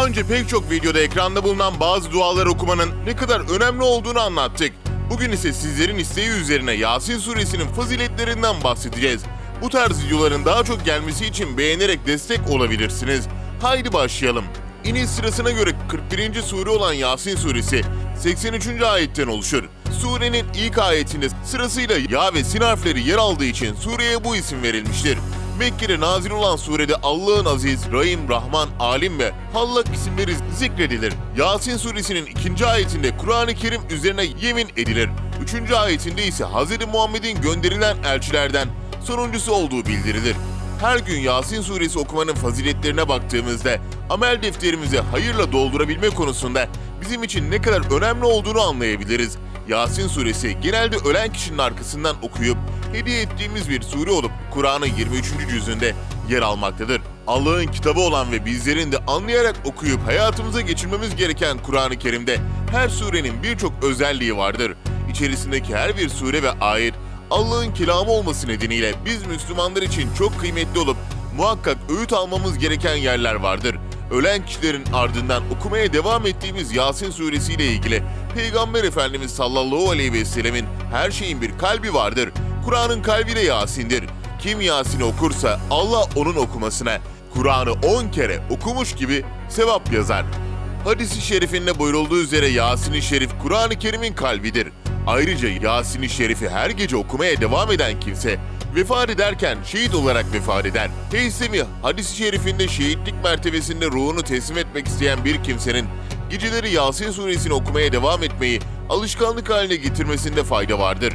Daha önce pek çok videoda ekranda bulunan bazı dualar okumanın ne kadar önemli olduğunu anlattık. Bugün ise sizlerin isteği üzerine Yasin suresinin faziletlerinden bahsedeceğiz. Bu tarz videoların daha çok gelmesi için beğenerek destek olabilirsiniz. Haydi başlayalım. İniş sırasına göre 41. sure olan Yasin suresi 83. ayetten oluşur. Surenin ilk ayetinde sırasıyla ya ve sin harfleri yer aldığı için sureye bu isim verilmiştir. Mekke'de nazil olan surede Allah'ın aziz, rahim, rahman, alim ve hallak isimleri zikredilir. Yasin suresinin ikinci ayetinde Kur'an-ı Kerim üzerine yemin edilir. Üçüncü ayetinde ise Hz. Muhammed'in gönderilen elçilerden sonuncusu olduğu bildirilir. Her gün Yasin suresi okumanın faziletlerine baktığımızda amel defterimizi hayırla doldurabilme konusunda bizim için ne kadar önemli olduğunu anlayabiliriz. Yasin suresi genelde ölen kişinin arkasından okuyup hediye ettiğimiz bir sure olup Kur'an'ın 23. cüzünde yer almaktadır. Allah'ın kitabı olan ve bizlerin de anlayarak okuyup hayatımıza geçirmemiz gereken Kur'an-ı Kerim'de her surenin birçok özelliği vardır. İçerisindeki her bir sure ve ayet Allah'ın kelamı olması nedeniyle biz Müslümanlar için çok kıymetli olup muhakkak öğüt almamız gereken yerler vardır. Ölen kişilerin ardından okumaya devam ettiğimiz Yasin suresiyle ilgili Peygamber Efendimiz sallallahu aleyhi ve sellemin her şeyin bir kalbi vardır. Kur'an'ın kalbi de Yasin'dir. Kim Yasin'i okursa Allah onun okumasına Kur'an'ı 10 kere okumuş gibi sevap yazar. Hadis-i şerifinde buyurulduğu üzere Yasin-i Şerif Kur'an-ı Kerim'in kalbidir. Ayrıca Yasin-i Şerif'i her gece okumaya devam eden kimse vefat ederken şehit olarak vefat eder. Heysemi hadis-i şerifinde şehitlik mertebesinde ruhunu teslim etmek isteyen bir kimsenin geceleri Yasin suresini okumaya devam etmeyi alışkanlık haline getirmesinde fayda vardır.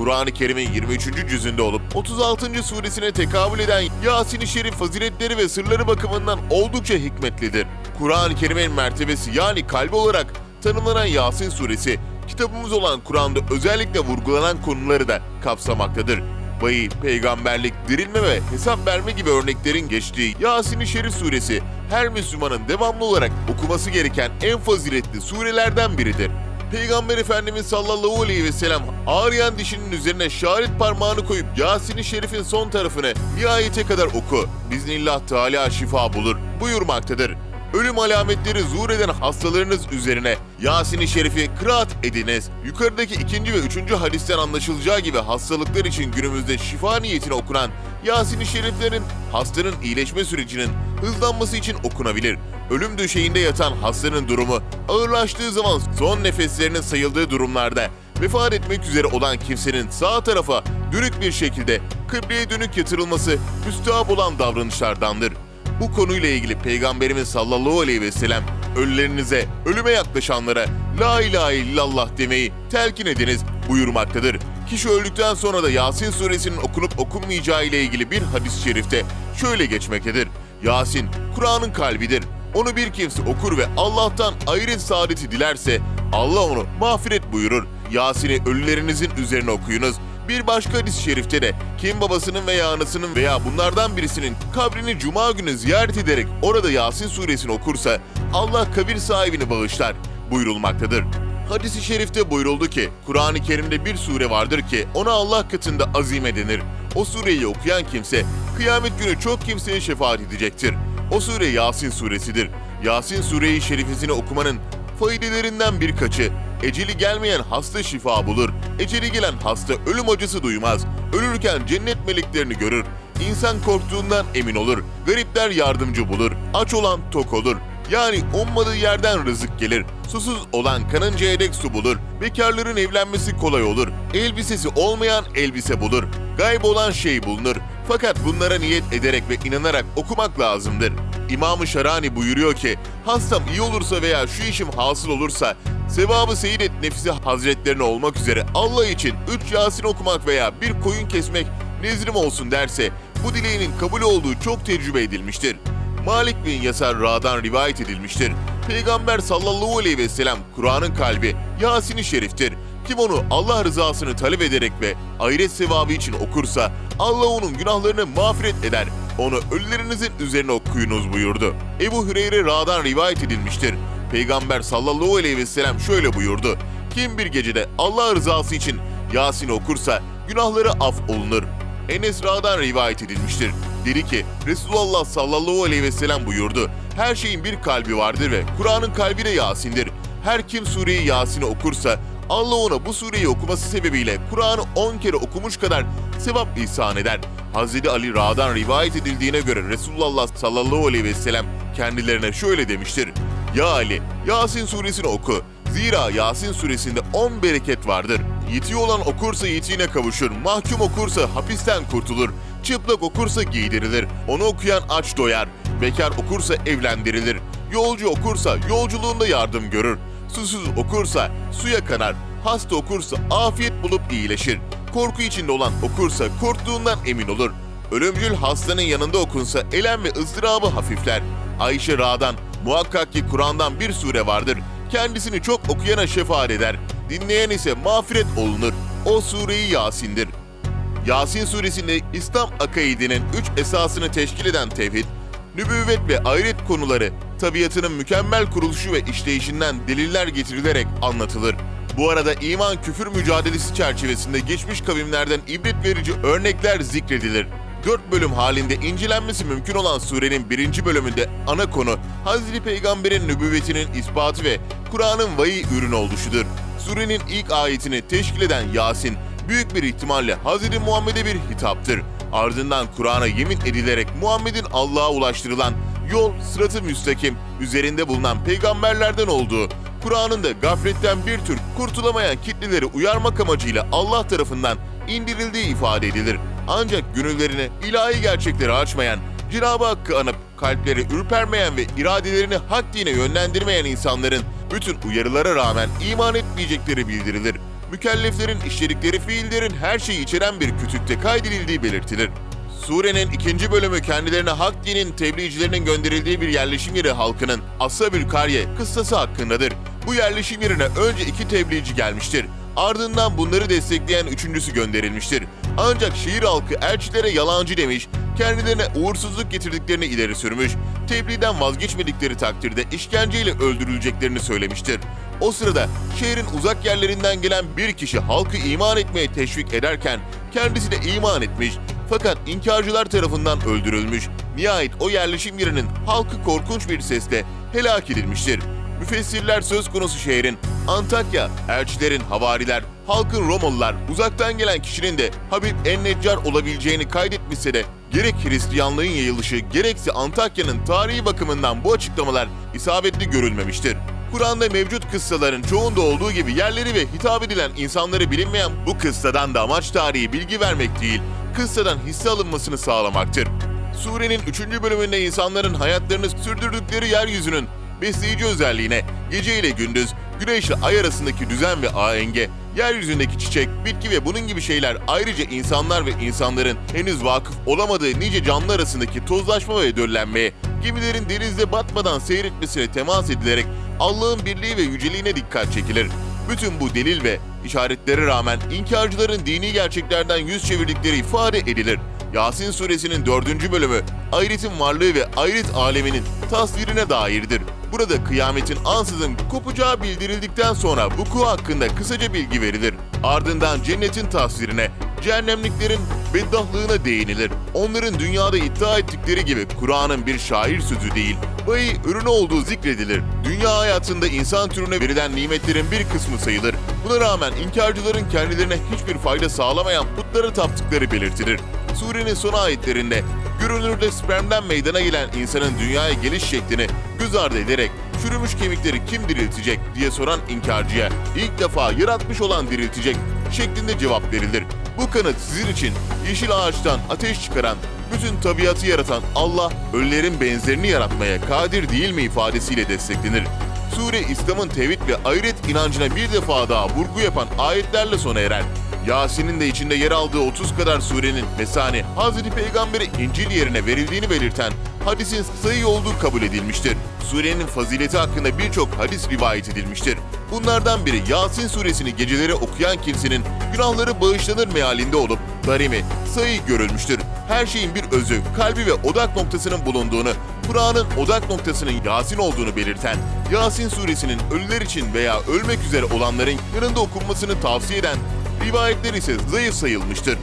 Kur'an-ı Kerim'in 23. cüzünde olup 36. suresine tekabül eden Yasin-i Şerif faziletleri ve sırları bakımından oldukça hikmetlidir. Kur'an-ı Kerim'in mertebesi yani kalbi olarak tanımlanan Yasin suresi, kitabımız olan Kur'an'da özellikle vurgulanan konuları da kapsamaktadır. Vahiy, peygamberlik, dirilme ve hesap verme gibi örneklerin geçtiği Yasin-i Şerif suresi her Müslümanın devamlı olarak okuması gereken en faziletli surelerden biridir. Peygamber Efendimiz sallallahu aleyhi ve sellem ağrıyan dişinin üzerine şahadet parmağını koyup Yasin-i Şerif'in son tarafını bir ayete kadar oku. Biznillah Teala şifa bulur buyurmaktadır. Ölüm alametleri zuhur eden hastalarınız üzerine Yasin-i Şerif'i kıraat ediniz. Yukarıdaki ikinci ve üçüncü hadisten anlaşılacağı gibi hastalıklar için günümüzde şifa niyetine okunan Yasin-i Şeriflerin hastanın iyileşme sürecinin hızlanması için okunabilir. Ölüm döşeğinde yatan hastanın durumu ağırlaştığı zaman son nefeslerinin sayıldığı durumlarda vefat etmek üzere olan kimsenin sağ tarafa dönük bir şekilde kıbleye dönük yatırılması müstahap olan davranışlardandır. Bu konuyla ilgili Peygamberimiz sallallahu aleyhi ve sellem ölülerinize, ölüme yaklaşanlara La ilahe illallah demeyi telkin ediniz buyurmaktadır. Kişi öldükten sonra da Yasin suresinin okunup okunmayacağı ile ilgili bir hadis-i şerifte şöyle geçmektedir. Yasin, Kur'an'ın kalbidir. Onu bir kimse okur ve Allah'tan ahiret saadeti dilerse Allah onu mağfiret buyurur. Yasin'i ölülerinizin üzerine okuyunuz. Bir başka hadis-i şerifte de kim babasının veya anasının veya bunlardan birisinin kabrini cuma günü ziyaret ederek orada Yasin suresini okursa Allah kabir sahibini bağışlar buyurulmaktadır. Hadis-i şerifte buyuruldu ki Kur'an-ı Kerim'de bir sure vardır ki ona Allah katında azime denir. O sureyi okuyan kimse kıyamet günü çok kimseye şefaat edecektir. O sure Yasin suresidir. Yasin sureyi şerifesini okumanın faydelerinden birkaçı. Eceli gelmeyen hasta şifa bulur. Eceli gelen hasta ölüm acısı duymaz. Ölürken cennet meleklerini görür. İnsan korktuğundan emin olur. Garipler yardımcı bulur. Aç olan tok olur. Yani ummadığı yerden rızık gelir. Susuz olan kanıncaya dek su bulur. Bekarların evlenmesi kolay olur. Elbisesi olmayan elbise bulur. Gayb olan şey bulunur. Fakat bunlara niyet ederek ve inanarak okumak lazımdır. İmam-ı Şarani buyuruyor ki, hastam iyi olursa veya şu işim hasıl olursa, sevabı Seyyid et Nefisi Hazretlerine olmak üzere Allah için üç Yasin okumak veya bir koyun kesmek nezrim olsun derse, bu dileğinin kabul olduğu çok tecrübe edilmiştir. Malik bin Yasar Ra'dan rivayet edilmiştir. Peygamber sallallahu aleyhi ve sellem Kur'an'ın kalbi Yasin-i Şerif'tir. Kim onu Allah rızasını talep ederek ve ahiret sevabı için okursa Allah onun günahlarını mağfiret eder. Onu ölülerinizin üzerine okuyunuz buyurdu. Ebu Hüreyre Ra'dan rivayet edilmiştir. Peygamber sallallahu aleyhi ve sellem şöyle buyurdu. Kim bir gecede Allah rızası için Yasin okursa günahları af olunur. Enes Ra'dan rivayet edilmiştir. Dedi ki Resulullah sallallahu aleyhi ve sellem buyurdu. Her şeyin bir kalbi vardır ve Kur'an'ın kalbi de Yasin'dir. Her kim sureyi Yasin'i okursa Allah ona bu sureyi okuması sebebiyle Kur'an'ı 10 kere okumuş kadar sevap ihsan eder. Hz. Ali Ra'dan rivayet edildiğine göre Resulullah sallallahu aleyhi ve sellem kendilerine şöyle demiştir. Ya Ali, Yasin suresini oku. Zira Yasin suresinde 10 bereket vardır. Yetiği olan okursa yetiğine kavuşur, mahkum okursa hapisten kurtulur, çıplak okursa giydirilir, onu okuyan aç doyar, bekar okursa evlendirilir, yolcu okursa yolculuğunda yardım görür, susuz okursa suya kanar, hasta okursa afiyet bulup iyileşir, korku içinde olan okursa korktuğundan emin olur, ölümcül hastanın yanında okunsa elem ve ızdırabı hafifler. Ayşe Ra'dan muhakkak ki Kur'an'dan bir sure vardır. Kendisini çok okuyana şefaat eder. Dinleyen ise mağfiret olunur. O sureyi Yasin'dir. Yasin suresinde İslam akaidinin üç esasını teşkil eden tevhid, nübüvvet ve ahiret konuları, tabiatının mükemmel kuruluşu ve işleyişinden deliller getirilerek anlatılır. Bu arada iman küfür mücadelesi çerçevesinde geçmiş kavimlerden ibret verici örnekler zikredilir. Dört bölüm halinde incelenmesi mümkün olan surenin birinci bölümünde ana konu Hazreti Peygamber'in nübüvvetinin ispatı ve Kur'an'ın vahiy ürünü oluşudur. Surenin ilk ayetini teşkil eden Yasin, büyük bir ihtimalle Hz. Muhammed'e bir hitaptır. Ardından Kur'an'a yemin edilerek Muhammed'in Allah'a ulaştırılan yol, sıratı müstakim, üzerinde bulunan peygamberlerden olduğu, Kur'an'ın da gafletten bir tür kurtulamayan kitleleri uyarmak amacıyla Allah tarafından indirildiği ifade edilir. Ancak gönüllerini ilahi gerçekleri açmayan, Cenab-ı Hakk'ı anıp kalpleri ürpermeyen ve iradelerini hak dine yönlendirmeyen insanların bütün uyarılara rağmen iman etmeyecekleri bildirilir. Mükelleflerin işledikleri fiillerin her şeyi içeren bir kütükte kaydedildiği belirtilir. Surenin ikinci bölümü kendilerine hak dinin tebliğcilerinin gönderildiği bir yerleşim yeri halkının Asabül Karye kıssası hakkındadır. Bu yerleşim yerine önce iki tebliğci gelmiştir. Ardından bunları destekleyen üçüncüsü gönderilmiştir. Ancak şehir halkı elçilere yalancı demiş, kendilerine uğursuzluk getirdiklerini ileri sürmüş, tebliğden vazgeçmedikleri takdirde işkenceyle öldürüleceklerini söylemiştir. O sırada şehrin uzak yerlerinden gelen bir kişi halkı iman etmeye teşvik ederken kendisi de iman etmiş fakat inkarcılar tarafından öldürülmüş. Nihayet o yerleşim yerinin halkı korkunç bir sesle helak edilmiştir. Müfessirler söz konusu şehrin Antakya, elçilerin, havariler, halkın Romalılar, uzaktan gelen kişinin de Habib en-Neccar olabileceğini kaydetmişse de gerek Hristiyanlığın yayılışı gerekse Antakya'nın tarihi bakımından bu açıklamalar isabetli görülmemiştir. Kur'an'da mevcut kıssaların çoğunda olduğu gibi yerleri ve hitap edilen insanları bilinmeyen bu kıssadan da amaç tarihi bilgi vermek değil, kıssadan hisse alınmasını sağlamaktır. Surenin 3. bölümünde insanların hayatlarını sürdürdükleri yeryüzünün besleyici özelliğine, gece ile gündüz, güneş ile ay arasındaki düzen ve ahenge, yeryüzündeki çiçek, bitki ve bunun gibi şeyler ayrıca insanlar ve insanların henüz vakıf olamadığı nice canlı arasındaki tozlaşma ve döllenmeye, gemilerin denizde batmadan seyretmesine temas edilerek Allah'ın birliği ve yüceliğine dikkat çekilir. Bütün bu delil ve işaretlere rağmen inkarcıların dini gerçeklerden yüz çevirdikleri ifade edilir. Yasin suresinin dördüncü bölümü ahiretin varlığı ve ahiret aleminin tasvirine dairdir. Burada kıyametin ansızın kopacağı bildirildikten sonra vuku hakkında kısaca bilgi verilir. Ardından cennetin tasvirine, cehennemliklerin beddahlığına değinilir. Onların dünyada iddia ettikleri gibi Kur'an'ın bir şair sözü değil, vahiy ürünü olduğu zikredilir. Dünya hayatında insan türüne verilen nimetlerin bir kısmı sayılır. Buna rağmen inkarcıların kendilerine hiçbir fayda sağlamayan putlara taptıkları belirtilir. Surenin son ayetlerinde görünürde spermden meydana gelen insanın dünyaya geliş şeklini göz ardı ederek çürümüş kemikleri kim diriltecek diye soran inkarcıya ilk defa yaratmış olan diriltecek şeklinde cevap verilir. Bu kanıt sizin için yeşil ağaçtan ateş çıkaran, bütün tabiatı yaratan Allah ölülerin benzerini yaratmaya kadir değil mi ifadesiyle desteklenir. Sure İslam'ın tevhid ve ahiret inancına bir defa daha vurgu yapan ayetlerle sona erer. Yasin'in de içinde yer aldığı 30 kadar surenin mesani Hazreti Peygamber'e İncil yerine verildiğini belirten hadisin sayı olduğu kabul edilmiştir. Surenin fazileti hakkında birçok hadis rivayet edilmiştir. Bunlardan biri Yasin suresini geceleri okuyan kimsenin günahları bağışlanır mealinde olup darimi, sayı görülmüştür. Her şeyin bir özü, kalbi ve odak noktasının bulunduğunu, Kur'an'ın odak noktasının Yasin olduğunu belirten, Yasin suresinin ölüler için veya ölmek üzere olanların yanında okunmasını tavsiye eden rivayetler ise zayıf sayılmıştır.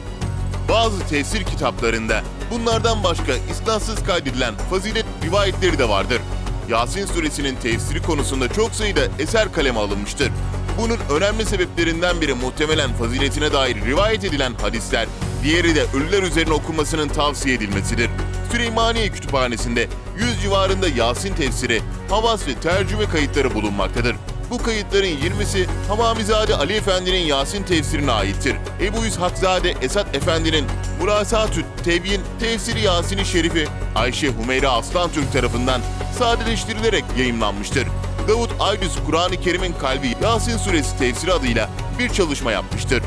Bazı tefsir kitaplarında bunlardan başka isnatsız kaydedilen fazilet rivayetleri de vardır. Yasin suresinin tefsiri konusunda çok sayıda eser kaleme alınmıştır. Bunun önemli sebeplerinden biri muhtemelen faziletine dair rivayet edilen hadisler, diğeri de ölüler üzerine okunmasının tavsiye edilmesidir. Süleymaniye Kütüphanesi'nde 100 civarında Yasin tefsiri, havas ve tercüme kayıtları bulunmaktadır. Bu kayıtların 20'si Hamamizade Ali Efendi'nin Yasin tefsirine aittir. Ebu Hakzade Esat Efendi'nin Murasatü Tebyin tefsiri Yasin-i Şerifi Ayşe Humeyra Aslan Türk tarafından sadeleştirilerek yayımlanmıştır. Davut Aydüz Kur'an-ı Kerim'in kalbi Yasin suresi tefsiri adıyla bir çalışma yapmıştır.